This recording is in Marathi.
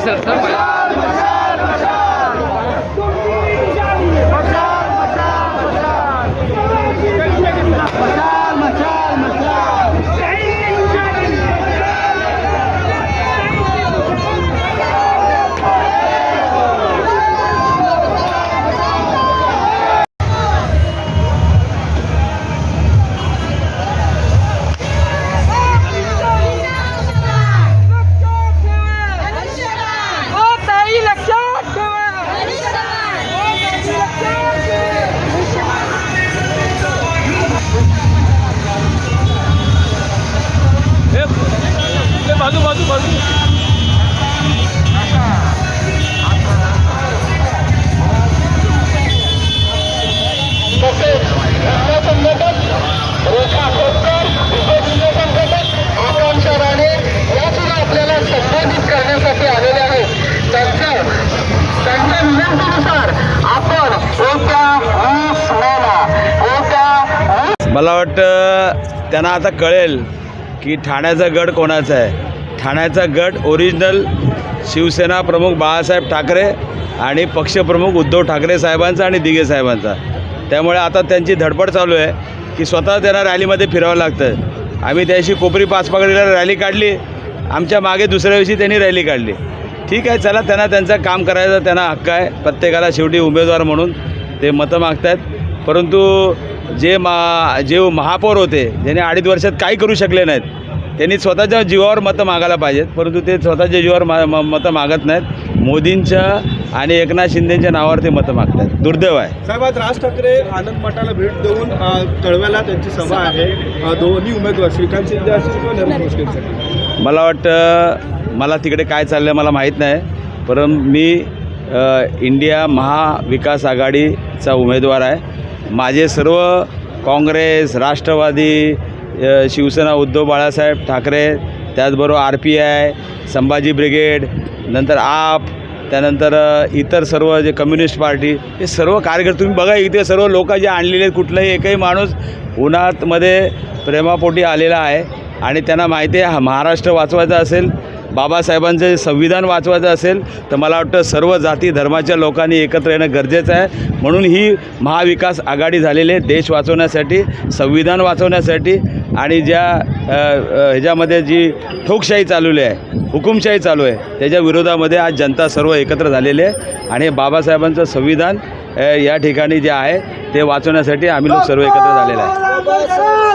三万。मला वाटतं त्यांना आता कळेल की ठाण्याचा गड कोणाचा आहे. ठाण्याचा गट ओरिजिनल शिवसेना प्रमुख बाळासाहेब ठाकरे आणि पक्षप्रमुख उद्धव ठाकरे साहेबांचा आणि दिघे साहेबांचा. त्यामुळे आता त्यांची धडपड चालू आहे की स्वतः त्यांना रॅलीमध्ये फिरावं लागतं आम्ही त्याशी कोपरी पाचपाकडीला रॅली काढली. आमच्या मागे दुसऱ्या दिवशी त्यांनी रॅली काढली. ठीक आहे चला त्यांना त्यांचं काम करायचं त्यांना हक्क आहे. प्रत्येकाला शेवटी उमेदवार म्हणून ते मतं मागतायत. परंतु जे मा जे महापौर होते ज्यांनी अडीच वर्षात काही करू शकले नाहीत त्यांनी स्वतःच्या जीवावर मतं मागायला पाहिजेत परंतु ते स्वतःच्या जीवावर मा म- मतं मागत नाहीत. मोदींच्या आणि एकनाथ शिंदेच्या नावावर ते मतं मागतात दुर्दैव आहे. साहेब आज राज ठाकरे आनंद मठाला भेट देऊन कळव्याला त्यांची सभा आहे. दोन्ही उमेदवार श्रीकांत शिंदे असतील मला वाटतं मला तिकडे काय चाललं आहे मला माहीत नाही परंतु मी इंडिया महाविकास आघाडीचा उमेदवार आहे. माझे सर्व काँग्रेस राष्ट्रवादी शिवसेना उद्धव बाळासाहेब ठाकरे त्याचबरोबर R P I Sambhaji brigade नंतर आप त्यानंतर इतर सर्व जे कम्युनिस्ट पार्टी हे सर्व कार्यकर्ते तुम्ही बघा इथे सर्व लोक जे आणलेले आहेत कुठलाही एकही माणूस उन्हातमध्ये प्रेमापोटी आलेला आहे. आणि त्यांना माहिती आहे हा महाराष्ट्र वाचवायचा असेल बाबासाहेबांचं जे संविधान वाचवायचं असेल तर मला वाटतं सर्व जाती धर्माच्या लोकांनी एकत्र येणं गरजेचं आहे. म्हणून ही महाविकास आघाडी झालेली आहे देश वाचवण्यासाठी संविधान वाचवण्यासाठी. आणि ज्या ह्याच्यामध्ये जी ठोकशाही चालवली आहे हुकुमशाही चालू आहे त्याच्या विरोधामध्ये आज जनता सर्व एकत्र झालेली आहे. आणि बाबासाहेबांचं संविधान या ठिकाणी जे आहे ते वाचवण्यासाठी आम्ही लोक सर्व एकत्र झालेलं आहे.